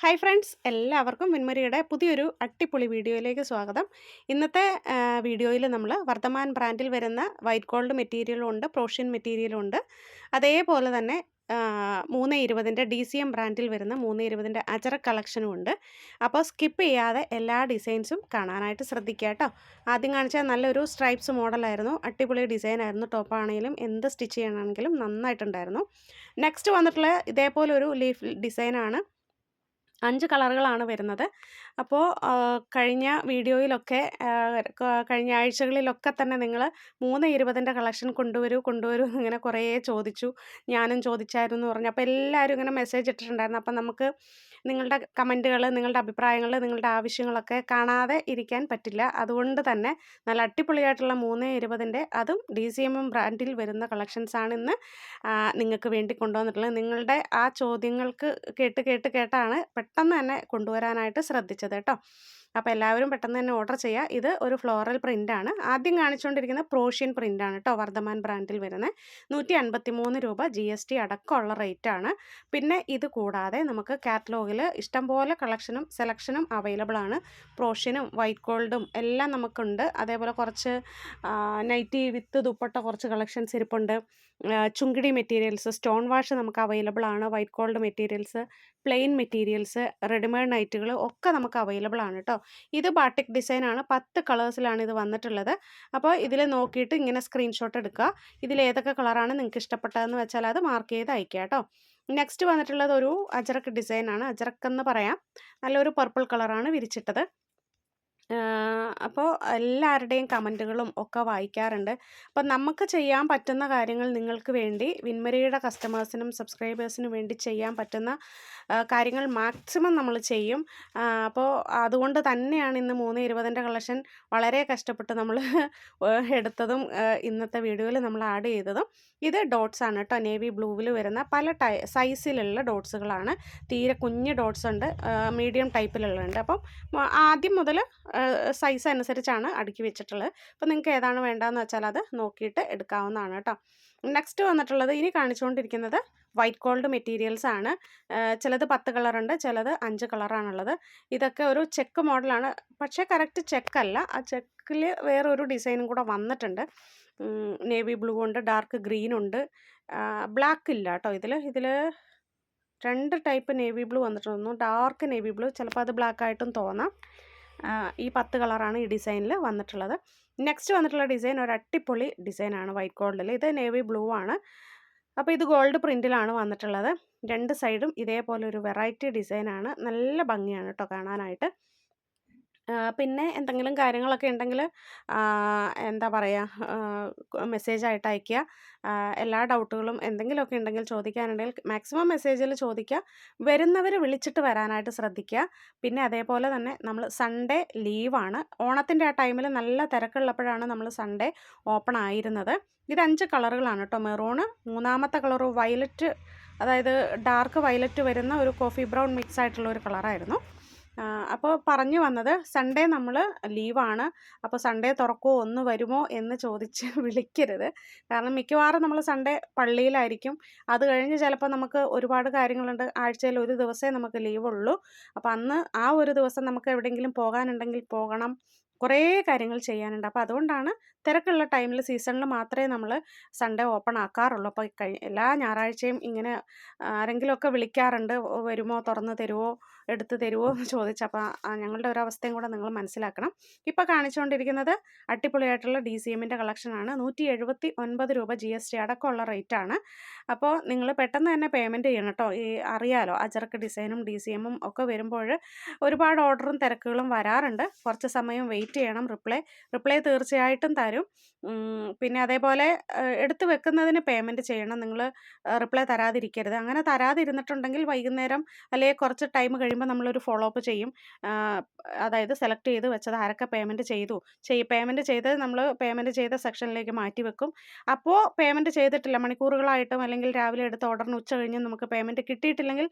Hi friends എല്ലാവർക്കും വിൻമരിയുടെ പുതിയൊരു അട്ടിപ്പൊളി വീഡിയോയിലേക്ക് സ്വാഗതം. ഇന്നത്തെ വീഡിയോയിൽ നമ്മൾ വർദ്ധമാൻ ബ്രാൻഡിൽ വരുന്ന വൈറ്റ് ഗോൾഡ് മെറ്റീരിയലും ഉണ്ട് പ്രോഷ്യൻ മെറ്റീരിയലും ഉണ്ട്. അതേപോലെ തന്നെ മൂന്ന് ഇരുപതിന്റെ ഡി സി എം ബ്രാൻഡിൽ വരുന്ന മൂന്ന് ഇരുപതിന്റെ അജറ കളക്ഷനും ഉണ്ട്. അപ്പോൾ സ്കിപ്പ് ചെയ്യാതെ എല്ലാ ഡിസൈൻസും കാണാനായിട്ട് ശ്രദ്ധിക്കുക കേട്ടോ. ആദ്യം കാണിച്ചാൽ നല്ലൊരു സ്ട്രൈപ്സ് മോഡലായിരുന്നു. അടിപൊളി ഡിസൈൻ ആയിരുന്നു. ടോപ്പാണെങ്കിലും എന്ത് സ്റ്റിച്ച് ചെയ്യണമെങ്കിലും നന്നായിട്ടുണ്ടായിരുന്നു. നെക്സ്റ്റ് വന്നിട്ടുള്ള ഇതേപോലെ ഒരു ലീഫ് ഡിസൈനാണ് അഞ്ച് കളറുകളാണ് വരുന്നത്. അപ്പോൾ കഴിഞ്ഞ വീഡിയോയിലൊക്കെ കഴിഞ്ഞ ആഴ്ചകളിലൊക്കെ തന്നെ നിങ്ങൾ മൂന്ന് ഇരുപതിന്റെ കളക്ഷൻ കൊണ്ടുവരൂ കൊണ്ടുവരൂ ഇങ്ങനെ കുറേ ചോദിച്ചു. ഞാനും ചോദിച്ചായിരുന്നു പറഞ്ഞു. അപ്പോൾ എല്ലാവരും ഇങ്ങനെ മെസ്സേജ് ഇട്ടിട്ടുണ്ടായിരുന്നു. അപ്പം നമുക്ക് നിങ്ങളുടെ കമന്റുകൾ നിങ്ങളുടെ അഭിപ്രായങ്ങൾ നിങ്ങളുടെ ആവശ്യങ്ങളൊക്കെ കാണാതെ ഇരിക്കാൻ പറ്റില്ല. അതുകൊണ്ട് തന്നെ നല്ല അടിപൊളിയായിട്ടുള്ള മൂന്ന് ഇരുപതിന്റെ അതും ഡി സി എം എം ബ്രാൻഡിൽ വരുന്ന കളക്ഷൻസാണ് ഇന്ന് നിങ്ങൾക്ക് വേണ്ടി കൊണ്ടുവന്നിട്ടുള്ളത്. നിങ്ങളുടെ ആ ചോദ്യങ്ങൾക്ക് കേട്ട് കേട്ട് കേട്ടാണ് പെട്ടെന്ന് തന്നെ കൊണ്ടുവരാനായിട്ട് ശ്രദ്ധിച്ചത് കേട്ടോ. അപ്പോൾ എല്ലാവരും പെട്ടെന്ന് തന്നെ ഓർഡർ ചെയ്യുക ഇത് ഒരു ഫ്ലോറൽ പ്രിന്റാണ് ആദ്യം കാണിച്ചുകൊണ്ടിരിക്കുന്ന പ്രോഷ്യൻ പ്രിന്റാണ് കേട്ടോ വർദ്ധമാൻ ബ്രാൻഡിൽ വരുന്നത് നൂറ്റി അൻപത്തി മൂന്ന് രൂപ ജി എസ് ടി അടക്കമുള്ള റേറ്റാണ് പിന്നെ ഇത് കൂടാതെ നമുക്ക് കാറ്റലോഗിൽ ഇഷ്ടംപോലെ കളക്ഷനും സെലക്ഷനും അവൈലബിൾ ആണ്. പ്രോഷ്യനും വൈറ്റ് ഗോൾഡും എല്ലാം നമുക്കുണ്ട്. അതേപോലെ കുറച്ച് നൈറ്റി വിത്ത് ദുപ്പട്ട കുറച്ച് കളക്ഷൻസ് ഇരിപ്പുണ്ട്. ചുങ്കിടി മെറ്റീരിയൽസ് സ്റ്റോൺ വാഷ് നമുക്ക് അവൈലബിൾ ആണ്. White gold materials plain materials readymade നൈറ്റുകൾ ഒക്കെ നമുക്ക് അവൈലബിൾ ആണ് കേട്ടോ ഇത് ബാട്ടിക് ഡിസൈനാണ് പത്ത് കളേഴ്സിലാണ് ഇത് വന്നിട്ടുള്ളത്. അപ്പോൾ ഇതിൽ നോക്കിയിട്ട് ഇങ്ങനെ സ്ക്രീൻഷോട്ട് എടുക്കുക. ഇതിൽ ഏതൊക്കെ കളറാണ് നിങ്ങൾക്ക് ഇഷ്ടപ്പെട്ടതെന്ന് വെച്ചാൽ അത് മാർക്ക് ചെയ്ത് അയക്കുക കേട്ടോ. നെക്സ്റ്റ് വന്നിട്ടുള്ളത് ഒരു അജറക്ക് ഡിസൈനാണ് അജറക്ക് എന്ന് പറയാം. നല്ലൊരു പർപ്പിൾ കളറാണ് വിരിച്ചിട്ടത്. അപ്പോൾ എല്ലാവരുടെയും കമന്റുകളും ഒക്കെ വായിക്കാറുണ്ട്. അപ്പോൾ നമുക്ക് ചെയ്യാൻ പറ്റുന്ന കാര്യങ്ങൾ നിങ്ങൾക്ക് വേണ്ടി വിൻമരിയുടെ കസ്റ്റമേഴ്സിനും സബ്സ്ക്രൈബേഴ്സിനും വേണ്ടി ചെയ്യാൻ പറ്റുന്ന കാര്യങ്ങൾ മാക്സിമം നമ്മൾ ചെയ്യും. അപ്പോൾ അതുകൊണ്ട് തന്നെയാണ് ഇന്ന് മൂന്ന് ഇരുപതിന്റെ കളക്ഷൻ വളരെ കഷ്ടപ്പെട്ട് നമ്മൾ എടുത്തതും ഇന്നത്തെ വീഡിയോയിൽ നമ്മൾ ആഡ് ചെയ്തതും. ഇത് ഡോട്ട്സ് ആണ് കേട്ടോ. നേവി ബ്ലൂവിൽ വരുന്ന പല ടൈ സൈസിലുള്ള ഡോട്ട്സുകളാണ്. തീരെ കുഞ്ഞ് ഡോട്ട്സ് ഉണ്ട് മീഡിയം ടൈപ്പിലുള്ളുണ്ട് അപ്പം ആദ്യം മുതൽ സൈസ് അനുസരിച്ചാണ് അടുക്കി വെച്ചിട്ടുള്ളത്. അപ്പോൾ നിങ്ങൾക്ക് ഏതാണ് വേണ്ടതെന്ന് വെച്ചാൽ അത് നോക്കിയിട്ട് എടുക്കാവുന്നതാണ് കേട്ടോ. നെക്സ്റ്റ് വന്നിട്ടുള്ളത് ഇനി കാണിച്ചുകൊണ്ടിരിക്കുന്നത് വൈറ്റ് ഗോൾഡ് മെറ്റീരിയൽസ് ആണ്. ചിലത് പത്ത് കളറുണ്ട് ചിലത് അഞ്ച് കളറാണുള്ളത് ഇതൊക്കെ ഒരു ചെക്ക് മോഡലാണ് പക്ഷേ കറക്റ്റ് ചെക്കല്ല ആ ചെക്കിൽ വേറൊരു ഡിസൈനും കൂടെ വന്നിട്ടുണ്ട്. നേവി ബ്ലൂ ഉണ്ട് ഡാർക്ക് ഗ്രീൻ ഉണ്ട്. ബ്ലാക്ക് ഇല്ല കേട്ടോ ഇതിൽ ഇതിൽ രണ്ട് ടൈപ്പ് നേവി ബ്ലൂ വന്നിട്ടുണ്ട്. ഡാർക്ക് നേവി ബ്ലൂ ചിലപ്പോൾ അത് ബ്ലാക്ക് ആയിട്ടും തോന്നാം. ഈ പത്ത് കളറാണ് ഈ ഡിസൈനിൽ വന്നിട്ടുള്ളത്. നെക്സ്റ്റ് വന്നിട്ടുള്ള ഡിസൈൻ ഒരു അട്ടിപ്പൊളി ഡിസൈനാണ് വൈറ്റ് ഗോൾഡിൽ ഇത് നേവി ബ്ലൂ ആണ്. അപ്പോൾ ഇത് ഗോൾഡ് പ്രിന്റിലാണ് വന്നിട്ടുള്ളത്. രണ്ട് സൈഡും ഇതേപോലെ ഒരു വെറൈറ്റി ഡിസൈനാണ്. നല്ല ഭംഗിയാണ് കേട്ടോ കാണാനായിട്ട്. പിന്നെ എന്തെങ്കിലും കാര്യങ്ങളൊക്കെ ഉണ്ടെങ്കിൽ എന്താ പറയുക മെസ്സേജായിട്ട് അയയ്ക്കുക. എല്ലാ ഡൗട്ടുകളും എന്തെങ്കിലുമൊക്കെ ഉണ്ടെങ്കിൽ ചോദിക്കാനുണ്ടെങ്കിൽ മാക്സിമം മെസ്സേജിൽ ചോദിക്കുക. വരുന്നവർ വിളിച്ചിട്ട് വരാനായിട്ട് ശ്രദ്ധിക്കുക. പിന്നെ അതേപോലെ തന്നെ നമ്മൾ സൺഡേ ലീവാണ്. ഓണത്തിന്റെ ആ ടൈമിൽ നല്ല തിരക്കുള്ളപ്പോഴാണ് നമ്മൾ സൺഡേ ഓപ്പൺ ആയിരുന്നത്. ഇത് അഞ്ച് കളറുകളാണ് കേട്ടോ. മെറൂണ് മൂന്നാമത്തെ കളർ വയലറ്റ് അതായത് ഡാർക്ക് വയലറ്റ് വരുന്ന ഒരു കോഫി ബ്രൗൺ മിക്സ് ആയിട്ടുള്ള ഒരു കളറായിരുന്നു. അപ്പോൾ പറഞ്ഞു വന്നത് സൺഡേ നമ്മൾ ലീവാണ്. അപ്പോൾ സൺഡേ തുറക്കുമോ ഒന്ന് വരുമോ എന്ന് ചോദിച്ച് വിളിക്കരുത്. കാരണം മിക്കവാറും നമ്മൾ സൺഡേ പള്ളിയിലായിരിക്കും. അത് കഴിഞ്ഞ് ചിലപ്പോൾ നമുക്ക് ഒരുപാട് കാര്യങ്ങളുണ്ട്. ആഴ്ചയിൽ ഒരു ദിവസമേ നമുക്ക് ലീവുള്ളൂ. അപ്പോൾ അന്ന് ആ ഒരു ദിവസം നമുക്ക് എവിടെയെങ്കിലും പോകാനുണ്ടെങ്കിൽ പോകണം. കുറേ കാര്യങ്ങൾ ചെയ്യാനുണ്ട്. അപ്പോൾ അതുകൊണ്ടാണ് തിരക്കുള്ള ടൈമിൽ സീസണിൽ മാത്രമേ നമ്മൾ സൺഡേ ഓപ്പൺ ആക്കാറുള്ളൂ. അപ്പോൾ എല്ലാ ഞായറാഴ്ചയും ഇങ്ങനെ ആരെങ്കിലുമൊക്കെ വിളിക്കാറുണ്ട്. വരുമോ? തുറന്ന് തരുമോ? എടുത്ത് തരുമോ എന്ന് ചോദിച്ചു അപ്പോൾ ഞങ്ങളുടെ ഒരു അവസ്ഥയും കൂടെ നിങ്ങൾ മനസ്സിലാക്കണം. ഇപ്പോൾ കാണിച്ചുകൊണ്ടിരിക്കുന്നത് അടിപൊളിയായിട്ടുള്ള ഡി സി എമ്മിന്റെ കളക്ഷനാണ് നൂറ്റി എഴുപത്തി ഒൻപത് രൂപ ജി എസ് ടി അടക്കമുള്ള റേറ്റാണ് അപ്പോൾ നിങ്ങൾ പെട്ടെന്ന് തന്നെ പേയ്മെന്റ് ചെയ്യണം കേട്ടോ ഈ അറിയാലോ അജർക്ക് ഡിസൈനും ഡി സി എമ്മും ഒക്കെ വരുമ്പോൾ ഒരുപാട് ഓർഡറും തിരക്കുകളും വരാറുണ്ട്. കുറച്ച് സമയം വെയിറ്റ് ചെയ്യണം. റിപ്ലൈ റിപ്ലൈ തീർച്ചയായിട്ടും തരും. പിന്നെ അതേപോലെ എടുത്തു വെക്കുന്നതിന് പേയ്മെന്റ് ചെയ്യണം. നിങ്ങൾ റിപ്ലൈ തരാതിരിക്കരുത്. അങ്ങനെ തരാതിരുന്നിട്ടുണ്ടെങ്കിൽ വൈകുന്നേരം അല്ലെങ്കിൽ കുറച്ച് ടൈം കഴിയുമ്പോൾ നമ്മളൊരു ഫോളോ അപ്പ് ചെയ്യും അതായത് സെലക്ട് ചെയ്ത് വെച്ചത് ആരൊക്കെ പേയ്മെന്റ് ചെയ്തു. ചെയ് പേയ്മെന്റ് ചെയ്ത് നമ്മൾ പേയ്മെന്റ് ചെയ്ത സെക്ഷനിലേക്ക് മാറ്റി വെക്കും. അപ്പോൾ പേയ്മെന്റ് ചെയ്തിട്ടില്ല. മണിക്കൂറുകളായിട്ടും അല്ലെങ്കിൽ രാവിലെ എടുത്ത ഓർഡറിന് ഉച്ച കഴിഞ്ഞ് നമുക്ക് പേയ്മെന്റ് കിട്ടിയിട്ടില്ലെങ്കിൽ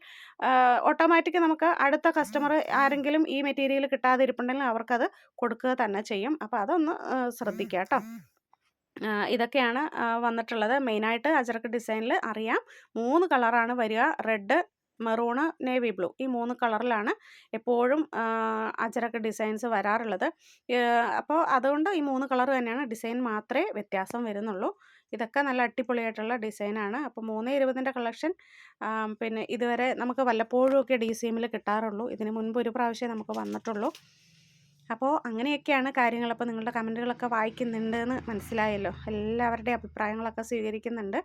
ഓട്ടോമാറ്റിക് നമുക്ക് അടുത്ത കസ്റ്റമർ ആരെങ്കിലും ഈ മെറ്റീരിയൽ കിട്ടാതിരിപ്പുണ്ടെങ്കിൽ അവർക്കത് കൊടുക്കുക തന്നെ ചെയ്യും. അപ്പോൾ അതൊന്ന് ശ്രദ്ധിക്കുക കേട്ടോ. ഇതൊക്കെയാണ് വന്നിട്ടുള്ളത്. മെയിനായിട്ട് അജറക്ക് ഡിസൈനിൽ അറിയാം. മൂന്ന് കളറാണ് വരിക. റെഡ് മെറൂണ് നേവി ബ്ലൂ ഈ മൂന്ന് കളറിലാണ് എപ്പോഴും അജരക്ക് ഡിസൈൻസ് വരാറുള്ളത്. അപ്പോൾ അതുകൊണ്ട് ഈ മൂന്ന് കളർ തന്നെയാണ് ഡിസൈൻ മാത്രമേ വ്യത്യാസം വരുന്നുള്ളൂ. ഇതൊക്കെ നല്ല അടിപൊളിയായിട്ടുള്ള ഡിസൈനാണ് അപ്പോൾ മൂന്ന് ഇരുപതിന്റെ കളക്ഷൻ പിന്നെ ഇതുവരെ നമുക്ക് വല്ലപ്പോഴും ഒക്കെ ഡി സി കിട്ടാറുള്ളൂ. ഇതിന് മുൻപ് ഒരു പ്രാവശ്യം നമുക്ക് വന്നിട്ടുള്ളൂ. അപ്പോൾ അങ്ങനെയൊക്കെയാണ് കാര്യങ്ങൾ. അപ്പോൾ നിങ്ങളുടെ കമന്റുകളൊക്കെ വായിക്കുന്നുണ്ട് എന്ന് മനസ്സിലായല്ലോ. എല്ലാവരുടെയും അഭിപ്രായങ്ങളൊക്കെ സ്വീകരിക്കുന്നുണ്ട്.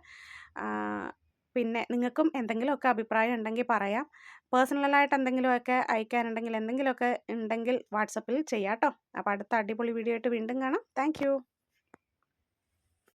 പിന്നെ നിങ്ങൾക്കും എന്തെങ്കിലുമൊക്കെ അഭിപ്രായം ഉണ്ടെങ്കിൽ പറയാം. പേഴ്സണലായിട്ട് എന്തെങ്കിലുമൊക്കെ അയക്കാനുണ്ടെങ്കിൽ എന്തെങ്കിലുമൊക്കെ ഉണ്ടെങ്കിൽ വാട്സപ്പിൽ ചെയ്യാം കേട്ടോ അപ്പോൾ അടുത്ത അടിപൊളി വീഡിയോ ആയിട്ട് വീണ്ടും കാണാം. താങ്ക്